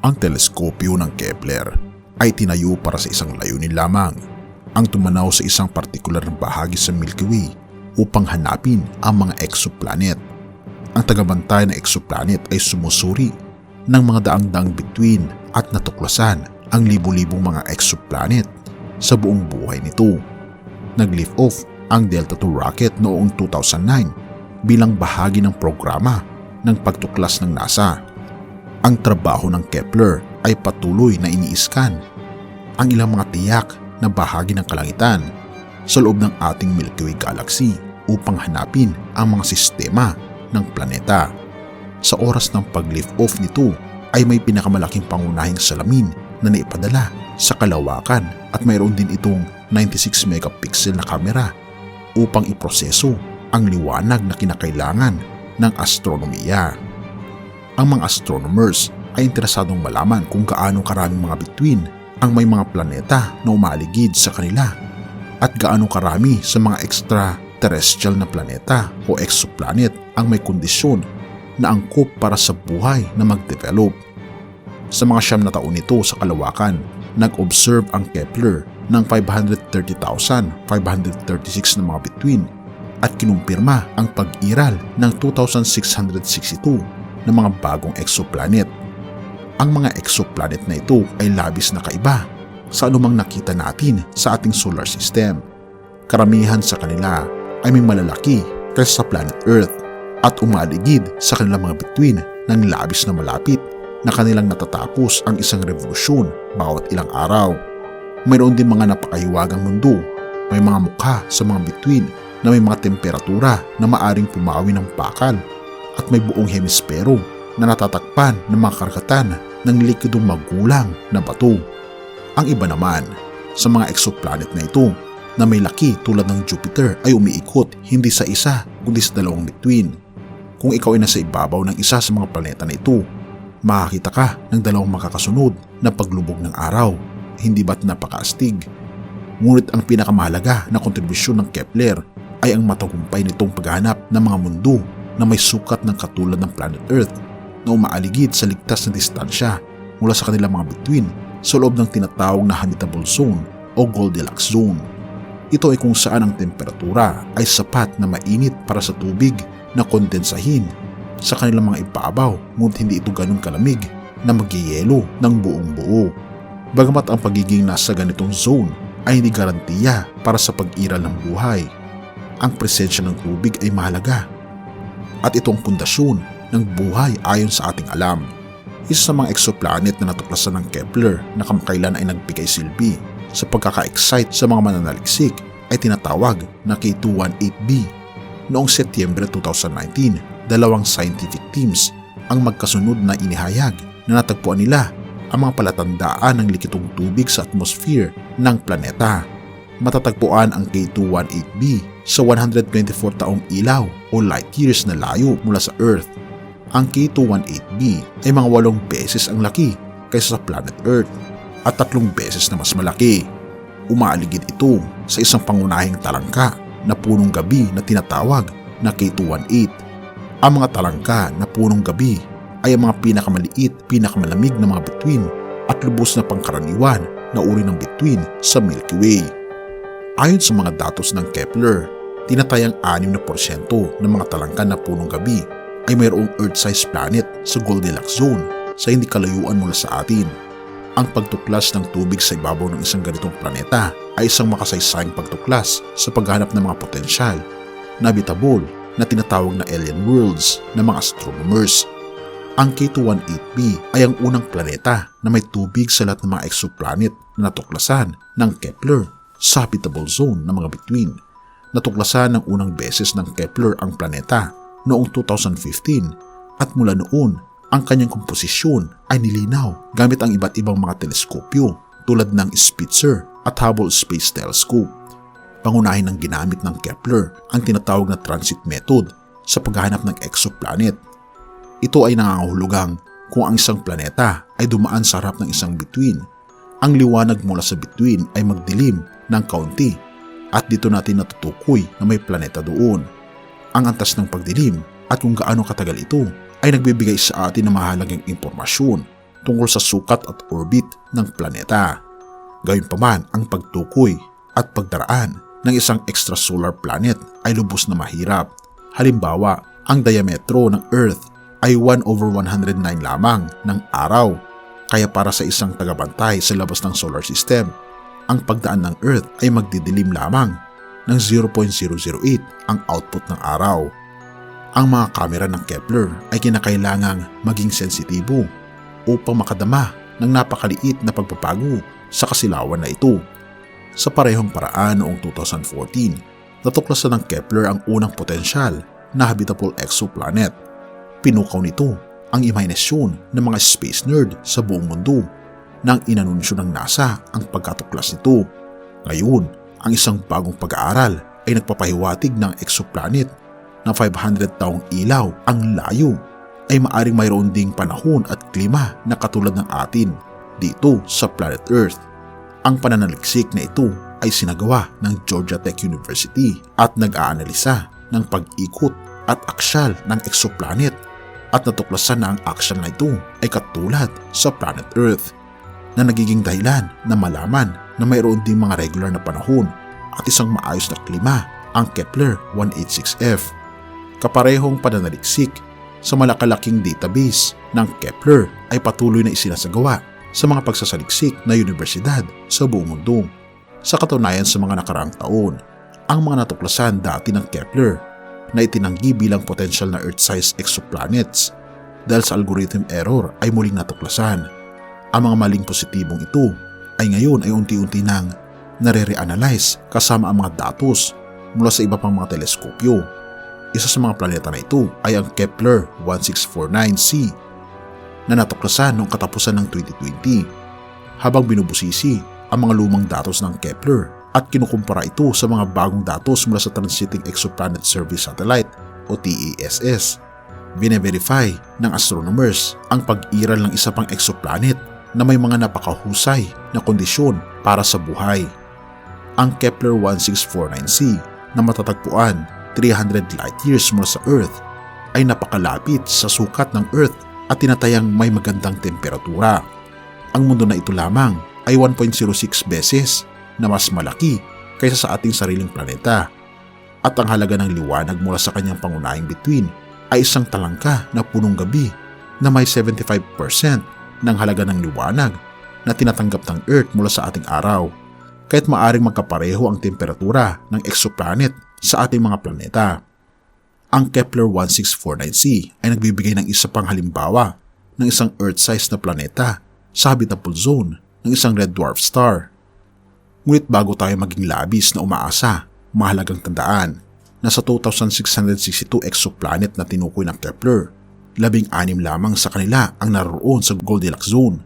Ang teleskopyo ng Kepler ay tinayo para sa isang layunin lamang, ang tumanaw sa isang partikular na bahagi sa Milky Way upang hanapin ang mga exoplanet. Ang tagabantay ng exoplanet ay sumusuri ng mga daang-daang bituin at natuklasan ang libu-libong mga exoplanet sa buong buhay nito. Nag-lift off ang Delta II rocket noong 2009 bilang bahagi ng programa ng pagtuklas ng NASA. Ang trabaho ng Kepler ay patuloy na iniiskan ang ilang mga tiyak na bahagi ng kalangitan sa loob ng ating Milky Way Galaxy upang hanapin ang mga sistema ng planeta. Sa oras ng pag-lift off nito ay may pinakamalaking pangunahing salamin na naipadala sa kalawakan at mayroon din itong 96 megapixel na kamera upang iproseso ang liwanag na kinakailangan ng astronomiya. Ang mga astronomers ay interesadong malaman kung gaano karaming mga bituin ang may mga planeta na umaligid sa kanila at gaano karami sa mga extraterrestrial na planeta o exoplanet ang may kondisyon na angkop para sa buhay na mag-develop. Sa mga siyam na taon nito sa kalawakan, nag-observe ang Kepler ng 530,536 na mga bituin at kinumpirma ang pag-iral ng 2,662 na mga bagong exoplanet. Ang mga exoplanet na ito ay labis na kaiba sa anumang nakita natin sa ating solar system. Karamihan sa kanila ay may malalaki kaysa sa planet Earth at umaligid sa kanilang mga bituin ng labis na malapit na kanilang natatapos ang isang revolusyon bawat ilang araw. Mayroon din mga napakahiwagang mundo. May mga mukha sa mga bituin na may mga temperatura na maaring pumawi ng bakal at may buong hemispero na natatakpan ng mga karagatan ng likidong magulang na bato. Ang iba naman, sa mga exoplanet na ito na may laki tulad ng Jupiter ay umiikot hindi sa isa kundi sa dalawang bituin. Kung ikaw ay nasa ibabaw ng isa sa mga planeta na ito, makakita ka ng dalawang makakasunod na paglubog ng araw. Hindi ba't napakaastig? Ngunit ang pinakamahalaga na kontribusyon ng Kepler ay ang matagumpay nitong paghanap ng mga mundo na may sukat ng katulad ng planet Earth na umaaligid sa ligtas na distansya mula sa kanilang mga bituin sa loob ng tinatawag na habitable zone o Goldilocks zone. Ito ay kung saan ang temperatura ay sapat na mainit para sa tubig na kondensahin sa kanilang mga ibabaw ngunit hindi ito ganun kalamig na magyayelo ng buong buo. Bagamat ang pagiging nasa ganitong zone ay hindi garantiya para sa pag-iral ng buhay. Ang presensya ng tubig ay mahalaga at itong pundasyon ng buhay ayon sa ating alam. Isa sa mga exoplanet na natuklasan ng Kepler na kamakailan ay nagbigay silbi sa pagkaka-excite sa mga mananaliksik ay tinatawag na K218b. Noong Setyembre 2019, dalawang scientific teams ang magkasunod na inihayag na natagpuan nila ang mga palatandaan ng likitong tubig sa atmosphere ng planeta. Matatagpuan ang K218b sa 124 taong ilaw o light years na layo mula sa Earth. Ang K218b ay mga walong beses ang laki kaysa sa planet Earth at tatlong beses na mas malaki. Umaaligid ito sa isang pangunahing talangka na punong gabi na tinatawag na K218. Ang mga talangka na punong gabi ay ang mga pinakamaliit, pinakamalamig na mga bituin at lubos na pangkaraniwan na uri ng bituin sa Milky Way. Ayon sa mga datos ng Kepler, tinatayang 6% ng mga talangka na punong gabi ay mayroong Earth-sized planet sa Goldilocks zone sa hindi kalayuan mula sa atin. Ang pagtuklas ng tubig sa ibabaw ng isang ganitong planeta ay isang makasaysayang pagtuklas sa paghanap ng mga potensyal na habitable na tinatawag na alien worlds ng mga astronomers. Ang K218b ay ang unang planeta na may tubig sa lahat ng mga exoplanet na natuklasan ng Kepler sa habitable zone ng mga bituin. Natuklasan ng unang beses ng Kepler ang planeta noong 2015 at mula noon ang kanyang komposisyon ay nilinaw gamit ang iba't ibang mga teleskopyo tulad ng Spitzer at Hubble Space Telescope. Pangunahin ng ginamit ng Kepler ang tinatawag na transit method sa paghahanap ng exoplanet. Ito ay nangangahulugang kung ang isang planeta ay dumaan sa harap ng isang bituin, ang liwanag mula sa bituin ay magdilim ng kaunti at dito natin natutukoy na may planeta doon. Ang antas ng pagdilim at kung gaano katagal ito ay nagbibigay sa atin ng mahalagang impormasyon tungkol sa sukat at orbit ng planeta. Gayunpaman ang pagtukoy at pagdaraan ng isang extrasolar planet ay lubos na mahirap. Halimbawa, ang diametro ng Earth ay 1 over 109 lamang ng araw. Kaya para sa isang tagabantay sa labas ng solar system, ang pagdaan ng Earth ay magdidilim lamang ng 0.008 ang output ng araw. Ang mga kamera ng Kepler ay kinakailangang maging sensitibo upang makadama ng napakaliit na pagpapago sa kasilawan na ito. Sa parehong paraan noong 2014, natuklasan ng Kepler ang unang potensyal na habitable exoplanet. Pinukaw nito ang imahinasyon ng mga space nerd sa buong mundo nang inanunsyo ng NASA ang pagkatuklas nito. Ngayon, ang isang bagong pag-aaral ay nagpapahiwatig ng exoplanet na 500 taong ilaw ang layo ay maaring mayroon ding panahon at klima na katulad ng atin dito sa planet Earth. Ang pananaliksik na ito ay sinagawa ng Georgia Tech University at nag-aanalisa ng pag-ikot at aksyal ng exoplanet at natuklasan na ang aksyal na ito ay katulad sa planet Earth na nagiging dahilan na malaman na mayroon ding mga regular na panahon at isang maayos na klima ang Kepler 186f. Kaparehong pananaliksik sa malakalaking database ng Kepler ay patuloy na isinasagawa sa mga pagsasaliksik na universidad sa buong mundo. Sa katunayan sa mga nakaraang taon, ang mga natuklasan dati ng Kepler na itinanggi bilang potential na Earth-sized exoplanets dahil sa algorithm error ay muling natuklasan. Ang mga maling positibong ito ay ngayon ay unti-unti nang nare-reanalyze kasama ang mga datos mula sa iba pang mga teleskopyo. Isa sa mga planeta na ito ay ang Kepler 1649c na natuklasan noong katapusan ng 2020 habang binubusisi ang mga lumang datos ng Kepler at kinukumpara ito sa mga bagong datos mula sa Transiting Exoplanet Service Satellite o TESS. Bine-verify ng astronomers ang pag-iral ng isa pang exoplanet na may mga napakahusay na kondisyon para sa buhay. Ang Kepler 1649c na matatagpuan 300 light years mula sa Earth ay napakalapit sa sukat ng Earth at tinatayang may magandang temperatura. Ang mundo na ito lamang ay 1.06 beses na mas malaki kaysa sa ating sariling planeta. At ang halaga ng liwanag mula sa kanyang pangunahing bituin ay isang talangka na punong gabi na may 75% ng halaga ng liwanag na tinatanggap ng Earth mula sa ating araw. Kahit maaring magkapareho ang temperatura ng exoplanet sa ating mga planeta. Ang Kepler 1649c ay nagbibigay ng isa pang halimbawa ng isang Earth-sized na planeta sa habitable zone ng isang red dwarf star. Ngunit bago tayo maging labis na umaasa, mahalagang tandaan na sa 2,662 exoplanet na tinukoy ng Kepler, labing anim lamang sa kanila ang naroon sa Goldilocks zone.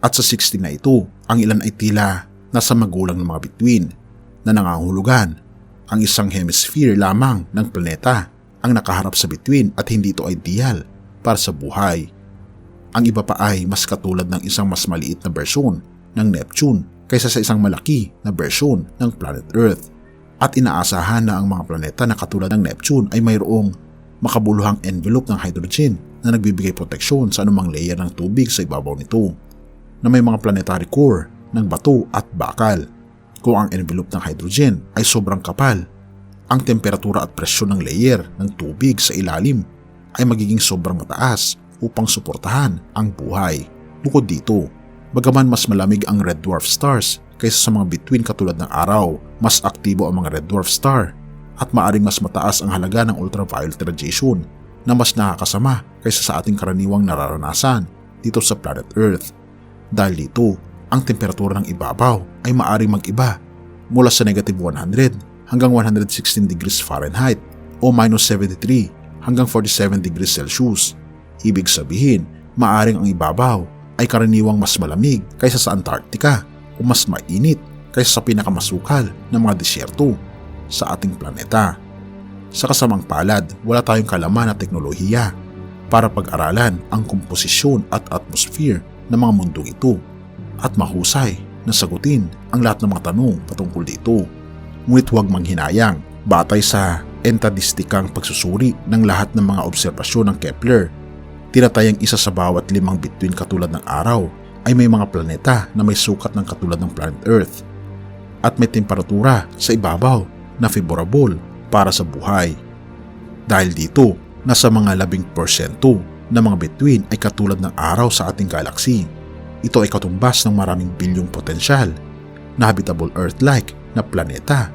At sa 16 na ito, ang ilan ay tila nasa magulang ng mga bituin na nangangahulugan ang isang hemisphere lamang ng planeta ang nakaharap sa bituin at hindi ito ideal para sa buhay. Ang iba pa ay mas katulad ng isang mas maliit na bersyon ng Neptune kaysa sa isang malaki na bersyon ng planet Earth. At inaasahan na ang mga planeta na katulad ng Neptune ay mayroong makabuluhang envelope ng hydrogen na nagbibigay proteksyon sa anumang layer ng tubig sa ibabaw nito na may mga planetary core ng bato at bakal. Kung ang envelope ng hydrogen ay sobrang kapal ang temperatura at presyon ng layer ng tubig sa ilalim ay magiging sobrang mataas upang suportahan ang buhay. Bukod dito, bagaman mas malamig ang red dwarf stars kaysa sa mga bituin katulad ng araw, mas aktibo ang mga red dwarf star at maaring mas mataas ang halaga ng ultraviolet radiation na mas nakakasama kaysa sa ating karaniwang nararanasan dito sa planet Earth. Dahil dito, ang temperatura ng ibabaw ay maaring mag-iba mula sa negative 100 hanggang 116 degrees Fahrenheit o minus 73 hanggang 47 degrees Celsius. Ibig sabihin, maaring ang ibabaw ay karaniwang mas malamig kaysa sa Antarctica o mas mainit kaysa sa pinakamasukal ng mga disyerto sa ating planeta. Sa kasamang palad, wala tayong kalaman at teknolohiya para pag-aralan ang komposisyon at atmosphere ng mga mundong ito at mahusay na sagutin ang lahat ng mga tanong patungkol dito. Ngunit huwag manghinayang batay sa entadistikang pagsusuri ng lahat ng mga obserbasyon ng Kepler. Tinatayang isa sa bawat limang bituin katulad ng araw ay may mga planeta na may sukat ng katulad ng planet Earth at may temperatura sa ibabaw na favorable para sa buhay. Dahil dito, nasa mga labing porsyento ng mga bituin ay katulad ng araw sa ating galaxy. Ito ay katumbas ng maraming bilyong potensyal na habitable Earth-like na planeta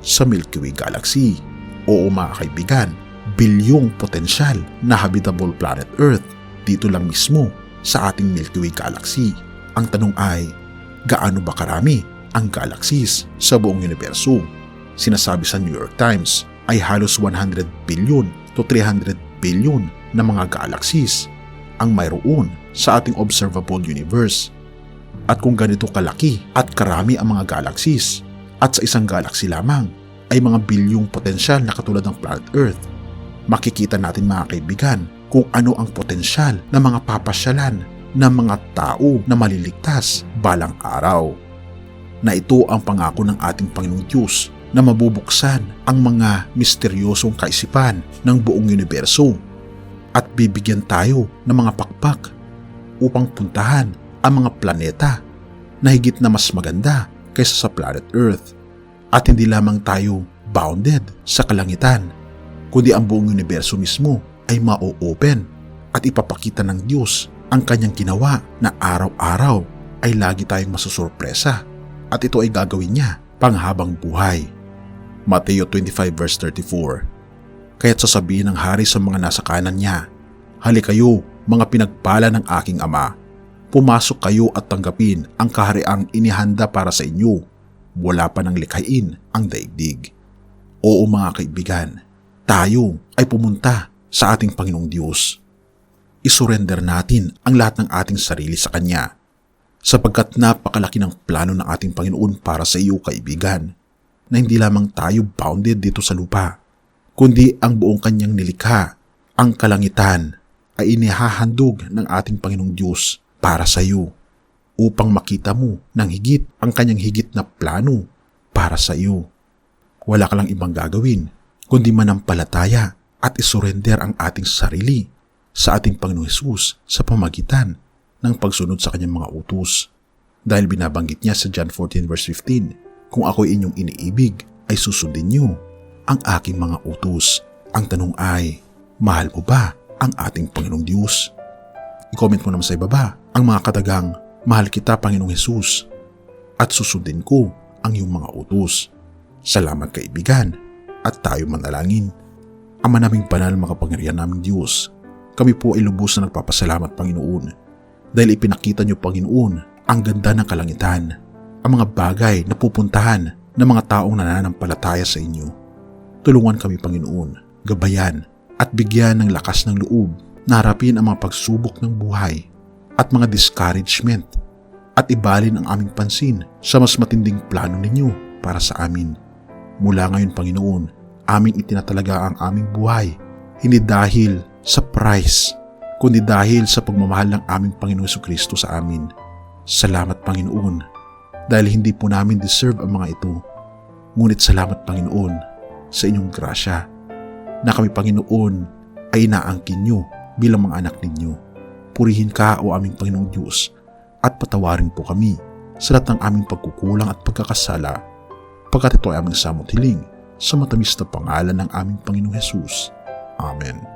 sa Milky Way Galaxy. Oo mga kaibigan, bilyong potensyal na habitable planet Earth dito lang mismo sa ating Milky Way Galaxy. Ang tanong ay, gaano ba karami ang galaxies sa buong universo? Sinasabi sa New York Times ay halos 100 billion to 300 billion na mga galaxies ang mayroon sa ating observable universe. At kung ganito kalaki at karami ang mga galaxies at sa isang galaxy lamang ay mga bilyong potensyal na katulad ng planet Earth, makikita natin mga kaibigan kung ano ang potensyal ng mga papasyalan ng mga tao na maliligtas balang araw. Na ito ang pangako ng ating Panginoong Diyos na mabubuksan ang mga misteryosong kaisipan ng buong universo at bibigyan tayo ng mga pakpak upang puntahan ang mga planeta na higit na mas maganda kaysa sa planet Earth. At hindi lamang tayo bounded sa kalangitan, kundi ang buong universo mismo ay ma-open at ipapakita ng Diyos ang kanyang ginawa na araw-araw ay lagi tayong masusurpresa at ito ay gagawin niya panghabang buhay. Mateo 25 verse 34 Kaya't sasabihin ng hari sa mga nasa kanan niya, Hali kayo, mga pinagpala ng aking ama. Pumasok kayo at tanggapin ang kahariang inihanda para sa inyo. Wala pa nang likhain ang daigdig. Oo mga kaibigan, tayo ay pumunta sa ating Panginoong Diyos. Isurrender natin ang lahat ng ating sarili sa Kanya sapagkat napakalaki ng plano ng ating Panginoon para sa iyo kaibigan na hindi lamang tayo bounded dito sa lupa, kundi ang buong kanyang nilikha, ang kalangitan, ay inihahandog ng ating Panginoong Diyos para sa iyo upang makita mo ng higit ang kanyang higit na plano para sa iyo. Wala ka lang ibang gagawin kundi manampalataya at isurrender ang ating sarili sa ating Panginoong Hesus sa pamagitan ng pagsunod sa kanyang mga utos. Dahil binabanggit niya sa John 14 verse 15, Kung ako'y inyong iniibig, ay susundin niyo ang aking mga utos. Ang tanong ay, mahal mo ba ang ating Panginoong Diyos? I-comment mo naman sa ibaba ang mga katagang, Mahal kita Panginoong Hesus at susundin ko ang iyong mga utos. Salamat kaibigan at tayo manalangin. Ama naming banal makapangyarihan naming Diyos, kami po ay lubos na nagpapasalamat Panginoon dahil ipinakita niyo Panginoon ang ganda ng kalangitan, ang mga bagay na pupuntahan ng mga taong nananampalataya sa inyo. Tulungan kami Panginoon, gabayan at bigyan ng lakas ng loob na harapin ang mga pagsubok ng buhay at mga discouragement at ibalin ang aming pansin sa mas matinding plano ninyo para sa amin. Mula ngayon Panginoon, aming itinatalaga ang aming buhay, hindi dahil sa price, kundi dahil sa pagmamahal ng aming Panginoon Kristo sa amin. Salamat Panginoon, dahil hindi po namin deserve ang mga ito. Ngunit salamat Panginoon sa inyong grasya na kami Panginoon ay inaangkin nyo bilang mga anak ninyo. Purihin ka o aming Panginoong Diyos at patawarin po kami sa lahat ng aming pagkukulang at pagkakasala pagkat ito ay aming samot hiling sa matamis na pangalan ng aming Panginoong Hesus. Amen.